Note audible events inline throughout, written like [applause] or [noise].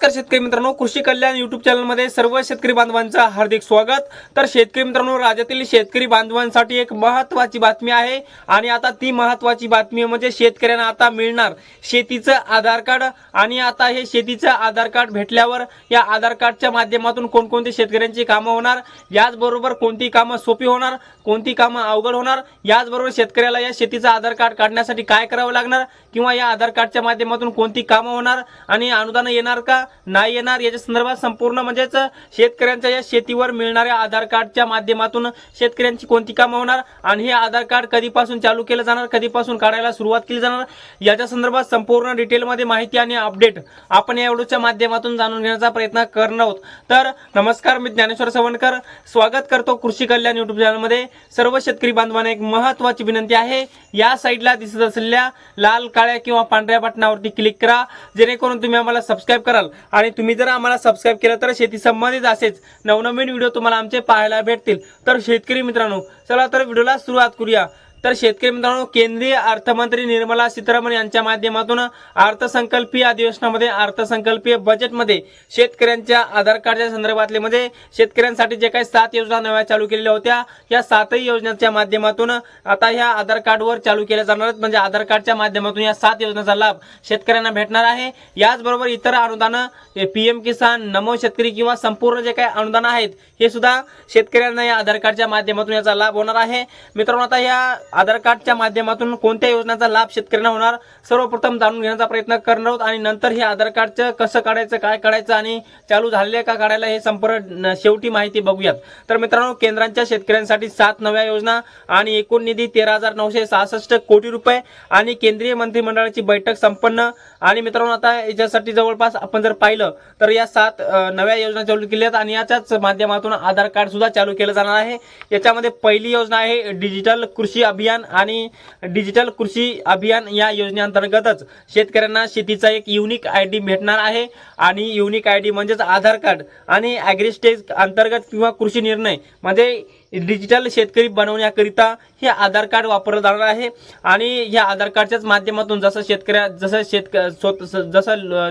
नमस्कार शेतकरी मित्रांनो कृषी कल्याण युट्यूब चॅनलमध्ये सर्व शेतकरी बांधवांचं हार्दिक स्वागत. तर शेतकरी मित्रांनो राज्यातील शेतकरी बांधवांसाठी एक महत्त्वाची बातमी आहे आणि आता ती महत्त्वाची बातमी म्हणजे शेतकऱ्यांना आता मिळणार शेतीचं आधार कार्ड आणि आता हे शेतीचं आधार कार्ड भेटल्यावर या आधार कार्डच्या माध्यमातून कोणकोणती शेतकऱ्यांची कामं होणार याचबरोबर कोणती कामं सोपी होणार कोणती कामं अवघड होणार याचबरोबर शेतकऱ्याला या शेतीचं आधार कार्ड काढण्यासाठी काय करावं लागणार किंवा या आधार कार्डच्या माध्यमातून कोणती कामं होणार आणि अनुदान येणार का नाही येणार. याच्या संदर्भात संपूर्ण म्हणजेच शेतकऱ्यांच्या या शेतीवर मिळणाऱ्या आधार कार्डच्या माध्यमातून शेतकऱ्यांची कोणती कामं होणार आणि हे आधार कार्ड कधीपासून चालू केलं जाणार कधीपासून काढायला सुरुवात केली जाणार? याच्या संदर्भात संपूर्ण डिटेलमध्ये माहिती आणि अपडेट आपण या व्हिडिओच्या माध्यमातून जाणून घेण्याचा प्रयत्न करणार आहोत. तर नमस्कार मी ज्ञानेश्वर सवणकर स्वागत करतो कृषी कल्याण युट्यूब चॅनलमध्ये सर्व शेतकरी बांधवांना एक महत्त्वाची विनंती आहे. या साईडला दिसत असलेल्या लाल काळ्या किंवा पांढऱ्या बटनावरती क्लिक करा. जेणेकरून तुम्ही आम्हाला सबस्क्राईब कराल. आणि तुम्ही जर आम्हाला सबस्क्राईब केलं तर शेती संबंधित असेच नवनवीन व्हिडिओ तुम्हाला आमचे पाहायला भेटतील. तर शेतकरी मित्रांनो चला तर व्हिडिओला सुरुवात करूया. तर शेतकरी मित्रांनो केंद्रीय अर्थमंत्री निर्मला सीतारामन यांच्या माध्यमातून अर्थसंकल्पीय अधिवेशनामध्ये अर्थसंकल्पीय बजेटमध्ये शेतकऱ्यांच्या आधार कार्डच्या संदर्भातले म्हणजे शेतकऱ्यांसाठी जे काही सात योजना नव्या चालू केलेल्या होत्या या सातही योजनांच्या माध्यमातून आता ह्या आधार कार्डवर चालू केल्या जाणार आहेत. म्हणजे आधार कार्डच्या माध्यमातून या सात योजनांचा लाभ शेतकऱ्यांना भेटणार आहे. याचबरोबर इतर अनुदानं पी एम किसान नमो शेतकरी किंवा संपूर्ण जे काही अनुदान आहेत हे सुद्धा शेतकऱ्यांना या आधार कार्डच्या माध्यमातून याचा लाभ होणार आहे. मित्रांनो आता या आधार कार्डच्या माध्यमातून कोणत्या योजनांचा लाभ शेतकऱ्यांना होणार? सर्वप्रथम जाणून घेण्याचा प्रयत्न करणार आहोत. आणि नंतर हे आधार कार्डचं कसं काढायचं काय काढायचं आणि चालू झालेलं का काढायला हे संपूर्ण शेवटी माहिती बघूयात. तर मित्रांनो केंद्रांच्या शेतकऱ्यांसाठी सात नव्या योजना आणि एकूण निधी तेरा हजार नऊशे सहासष्ट कोटी रुपये आणि केंद्रीय मंत्रिमंडळाची बैठक संपन्न. आणि मित्रांनो आता याच्यासाठी जवळपास आपण जर पाहिलं तर या सात नव्या योजना चालू केल्या आहेत आणि याच्याच माध्यमातून आधार कार्ड सुद्धा चालू केलं जाणार आहे. याच्यामध्ये पहिली योजना आहे डिजिटल कृषी अभियान आणि डिजिटल कृषी अभियान या योजनेअंतर्गतच शेतकऱ्यांना शेतीचा एक युनिक आय डी भेटणार आहे. आणि युनिक आय डी म्हणजेच आधार कार्ड आणि ॲग्रिस्टेज अंतर्गत किंवा कृषी निर्णय. म्हणजे डिजिटल शेतकरी बनवण्याकरिता हे आधार कार्ड वापरलं जाणार आहे. आणि ह्या आधार कार्डच्याच माध्यमातून जसं शेतकऱ्या जसं शेतक स्वत जसं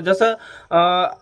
जसं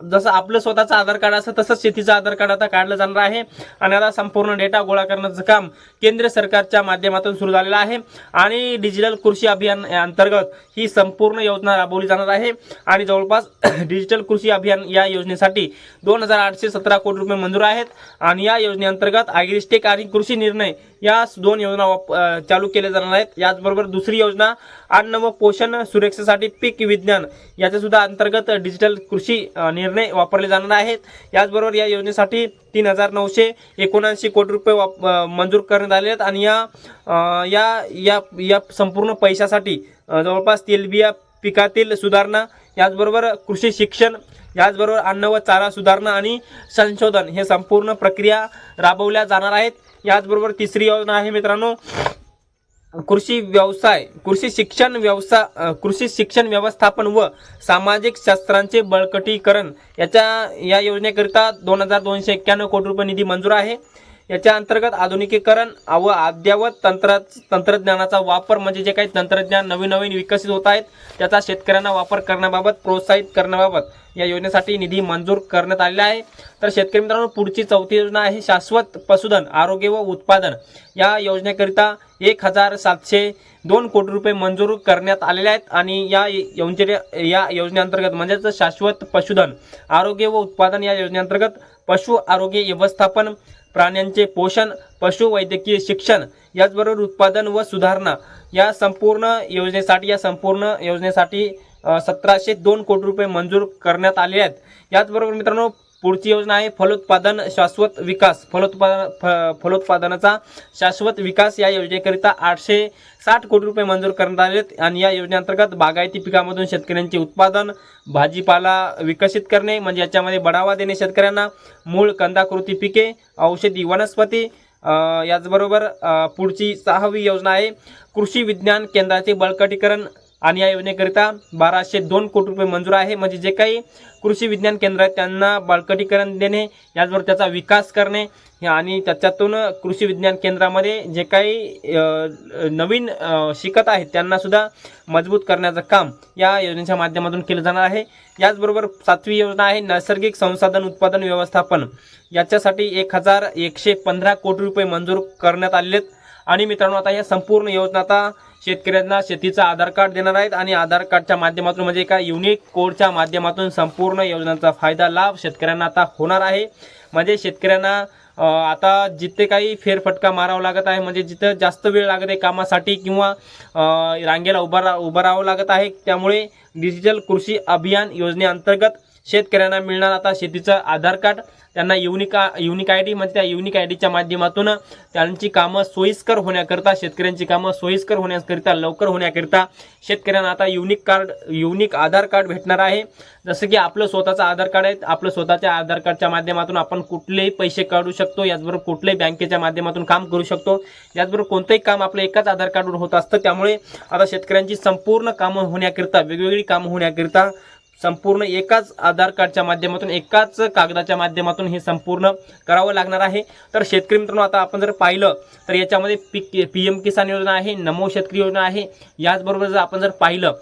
जसं आपलं स्वतःचं आधार कार्ड असतं तसंच शेतीचं आधार कार्ड आता काढलं जाणार आहे. आणि आता संपूर्ण डेटा गोळा करण्याचं काम केंद्र सरकारच्या माध्यमातून सुरू झालेलं आहे. आणि डिजिटल कृषी अभियान या अंतर्गत ही संपूर्ण योजना राबवली जाणार आहे. आणि जवळपास [clears throat] डिजिटल कृषी अभियान या योजनेसाठी दोन हजार आठशे सतरा कोटी रुपये मंजूर आहेत. आणि या योजनेअंतर्गत ॲग्रिस्टेक आणि कृषी कृषी निर्णय या दोन योजना वाप- चालू केल्या जाणार आहेत. याचबरोबर दुसरी योजना अन्न व पोषण सुरक्षेसाठी पीक विज्ञान याच्या सुद्धा अंतर्गत डिजिटल कृषी निर्णय वापरले जाणार आहेत. याचबरोबर या योजनेसाठी तीन हजार नऊशे एकोणऐंशी कोटी रुपये वाप मंजूर करण्यात आले आहेत आणि या या या या संपूर्ण पैशासाठी जवळपास तेलबिया पिकातील सुधारणा याचबरोबर कृषी शिक्षण याचबरोबर अन्न व चारा सुधारणा आणि संशोधन हे संपूर्ण प्रक्रिया राबवल्या जाणार आहेत. याचबरोबर तिसरी योजना आहे मित्रांनो कृषी व्यवसाय कृषी शिक्षण व्यवसाय कृषी शिक्षण व्यवस्थापन व सामाजिक शास्त्रांचे बळकटीकरण याच्या या योजनेकरिता दोन हजार दोनशे एक्क्याण्णव कोटी रुपये निधी मंजूर आहे. याच्या अंतर्गत आधुनिकीकरण व अद्ययावत तंत्र तंत्रज्ञानाचा वापर म्हणजे जे काही तंत्रज्ञान नवीन नवीन विकसित होत आहेत त्याचा शेतकऱ्यांना वापर करण्याबाबत प्रोत्साहित करण्याबाबत या योजनेसाठी निधी मंजूर करण्यात आलेला आहे. तर शेतकरी मित्रांनो पुढची चौथी योजना आहे शाश्वत पशुधन आरोग्य व उत्पादन. या योजनेकरिता एक हजार सातशे दोन कोटी रुपये मंजूर करण्यात आलेले आहेत आणि या योजने या योजनेअंतर्गत म्हणजेच शाश्वत पशुधन आरोग्य व उत्पादन या योजनेअंतर्गत पशु आरोग्य व्यवस्थापन प्राण्यांचे पोषण पशुवैद्यकीय शिक्षण याचबरोबर उत्पादन व सुधारणा या संपूर्ण योजनेसाठी या संपूर्ण योजनेसाठी सतराशे दोन कोटी रुपये मंजूर करण्यात आले आहेत. याचबरोबर मित्रांनो पुढची योजना आहे फलोत्पादन शाश्वत विकास. फलोत्पादन फ फलोत्पादनाचा शाश्वत विकास या योजनेकरिता आठशे साठ कोटी रुपये मंजूर करण्यात आले आहेत. आणि या योजनेअंतर्गत बागायती पिकामधून शेतकऱ्यांचे उत्पादन भाजीपाला विकसित करणे म्हणजे याच्यामध्ये बढावा देणे शेतकऱ्यांना मूळ कंदाकृती पिके औषधी वनस्पती याचबरोबर पुढची सहावी योजना आहे कृषी विज्ञान केंद्राचे बळकटीकरण आणि या योजनेकरिता बाराशे दोन कोटी रुपये मंजूर आहे. म्हणजे जे काही कृषी विज्ञान केंद्र आहेत त्यांना बळकटीकरण देणे याचबरोबर त्याचा विकास करणे आणि त्याच्यातून कृषी विज्ञान केंद्रामध्ये जे काही नवीन शिकत आहेत त्यांनासुद्धा मजबूत करण्याचं काम या योजनेच्या माध्यमातून केलं जाणार आहे. याचबरोबर सातवी योजना आहे नैसर्गिक संसाधन उत्पादन व्यवस्थापन. याच्यासाठी एक हजार एकशे पंधरा कोटी रुपये मंजूर करण्यात आलेत. आहेत आणि मित्रांनो आता या संपूर्ण योजना आता शेतकऱ्यांना शेतीचं आधार कार्ड देणार आहेत आणि आधार कार्डच्या माध्यमातून म्हणजे एका युनिक कोडच्या माध्यमातून संपूर्ण योजनांचा फायदा लाभ शेतकऱ्यांना आता होणार आहे. म्हणजे शेतकऱ्यांना आता जिथे काही फेरफटका मारावा लागत आहे म्हणजे जिथं जास्त वेळ लागत आहे कामासाठी किंवा रांगेला उभा रा उभं राहावं लागत आहे त्यामुळे डिजिटल कृषी अभियान योजनेअंतर्गत शेतकऱ्यांना मिळणार आता शेतीचं आधार कार्ड त्यांना युनिका युनिक आय डी म्हणजे त्या युनिक आय डीच्या माध्यमातून त्यांची कामं सोयीस्कर होण्याकरिता शेतकऱ्यांची कामं सोयीस्कर होण्याकरिता लवकर होण्याकरिता शेतकऱ्यांना आता unique card unique Aadhaar card भेटणार आहे. जसं की आपलं स्वतःचं आधार कार्ड आहे आपलं स्वतःच्या आधार कार्डच्या माध्यमातून आपण कुठलेही पैसे काढू शकतो याचबरोबर कुठल्याही बँकेच्या माध्यमातून काम करू शकतो. याचबरोबर कोणतंही काम आपलं एकाच आधार कार्डवर होत असतं त्यामुळे आता शेतकऱ्यांची संपूर्ण कामं होण्याकरिता वेगवेगळी कामं होण्याकरिता संपूर्ण एकाच आधार कार्डच्या माध्यमातून एकाच कागदाच्या माध्यमातून हे संपूर्ण करावं लागणार आहे. तर शेतकरी मित्रांनो आता आपण जर पाहिलं तर याच्यामध्ये पी पी एम किसान योजना आहे नमो शेतकरी योजना आहे. याचबरोबर जर आपण जर पाहिलं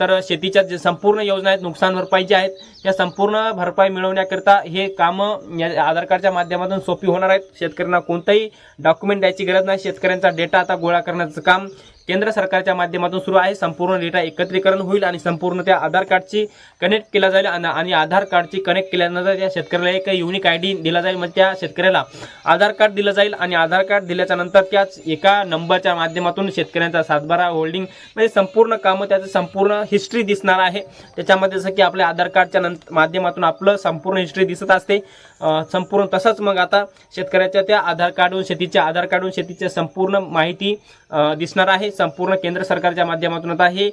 तर शेतीच्या जे संपूर्ण योजना आहेत नुकसान भरपाई ज्या आहेत या संपूर्ण भरपाई मिळवण्याकरिता हे कामं या आधार कार्डच्या माध्यमातून सोपी होणार आहेत. शेतकऱ्यांना कोणतंही डॉक्युमेंट द्यायची गरज नाही. शेतकऱ्यांचा डेटा आता गोळा करण्याचं काम केंद्र सरकारच्या माध्यमातून सुरू आहे. संपूर्ण डेटा एकत्रीकरण होईल आणि संपूर्ण त्या आधार कार्डची कनेक्ट केला जाईल आणि आधार कार्डची कनेक्ट केल्यानंतर त्या शेतकऱ्याला एक युनिक आय डी दिला जाईल. म्हणजे त्या शेतकऱ्याला आधार कार्ड दिलं जाईल आणि आधार कार्ड दिल्याच्या नंतर त्याच एका नंबरच्या माध्यमातून शेतकऱ्यांचा सातबारा होल्डिंग म्हणजे संपूर्ण कामं त्याचं संपूर्ण हिस्ट्री दिसणार आहे. त्याच्यामध्ये जसं की आपल्या आधार कार्डच्या नंतर माध्यमातून आपलं संपूर्ण हिस्ट्री दिसत असते. संपूर्ण तसंच मग आता शेतकऱ्याच्या त्या आधार कार्डवरून शेतीच्या आधार कार्डवरून शेतीच्या संपूर्ण माहिती दिसणार आहे. संपूर्ण केंद्र सरकारच्या माध्यमातून. आता हे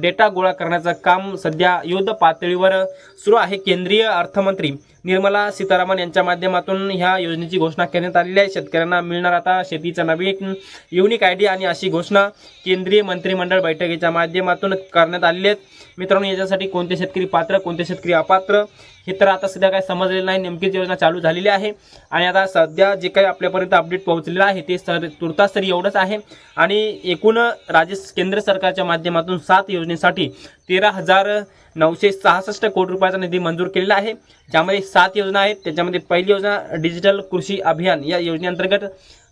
डेटा गोळा करण्याचं काम सध्या युद्ध पातळीवर सुरू आहे. केंद्रीय अर्थमंत्री निर्मला सीतारामन यांच्या माध्यमातून ह्या योजनेची घोषणा करण्यात आलेली आहे. शेतकऱ्यांना मिळणार आता शेतीचा नवीन युनिक आय डी आणि अशी घोषणा केंद्रीय मंत्रिमंडळ बैठकीच्या माध्यमातून करण्यात आलेली आहेत मित्रांनो याच्यासाठी कोणते शेतकरी पात्र कोणते शेतकरी अपात्र हे तर आता सध्या काय समजलेलं नाही. नेमकीच योजना चालू झालेली आहे आणि आता सध्या जे काही आपल्यापर्यंत अपडेट पोहोचलेलं आहे ते सर तुर्तास तरी एवढंच आहे. आणि एकूण राज्य केंद्र सरकारच्या माध्यमातून सात योजनेसाठी तेरा हजार नऊशे सहासष्ट कोटी रुपयाचा निधी मंजूर केलेला आहे. ज्यामध्ये सात योजना आहेत. त्याच्यामध्ये पहिली योजना डिजिटल कृषी अभियान या योजनेअंतर्गत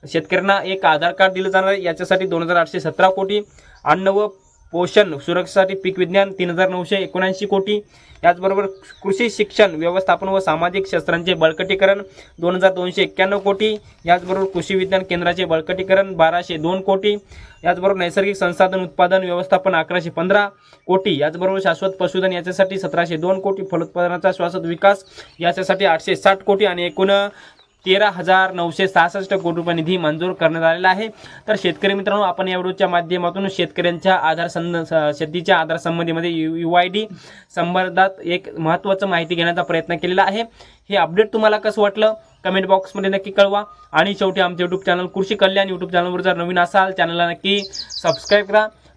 शेतकऱ्यांना एक आधार कार्ड दिलं जाणार आहे. याच्यासाठी दोन हजार आठशे सतरा कोटी अन्न व पोषण सुरक्षेसाठी पीक विज्ञान तीन हजार नऊशे एकोणऐंशी कोटी. याचबरोबर कृषी शिक्षण व्यवस्थापन व सामाजिक शस्त्रांचे बळकटीकरण दोन हजार दोनशे एक्क्याण्णव कोटी. याचबरोबर कृषी विज्ञान केंद्राचे बळकटीकरण बाराशे दोन कोटी. याचबरोबर नैसर्गिक संसाधन उत्पादन व्यवस्थापन अकराशे पंधरा कोटी. याचबरोबर शाश्वत पशुधन याच्यासाठी सतराशे दोन कोटी. फलोत्पादनाचा शाश्वत विकास याच्यासाठी आठशे साठ कोटी आणि एकूण तेरा हजार नऊशे सहासष्ट कोटी रुपये निधी मंजूर करण्यात आलेला आहे. तर शेतकरी मित्रांनो आपण या व्हिडिओच्या माध्यमातून शेतकऱ्यांच्या आधार संद स- शेतीच्या आधार संबंधीमध्ये यू यू आय डी संबंधात एक महत्त्वाचं माहिती घेण्याचा प्रयत्न केलेला आहे. हे अपडेट तुम्हाला कसं वाटलं? कमेंट बॉक्समध्ये नक्की कळवा. आणि शेवटी आमचे यूट्यूब चॅनल कृषी कल्याण यूट्यूब चॅनलवर जर नवीन असाल चॅनलला नक्की सबस्क्राईब करा.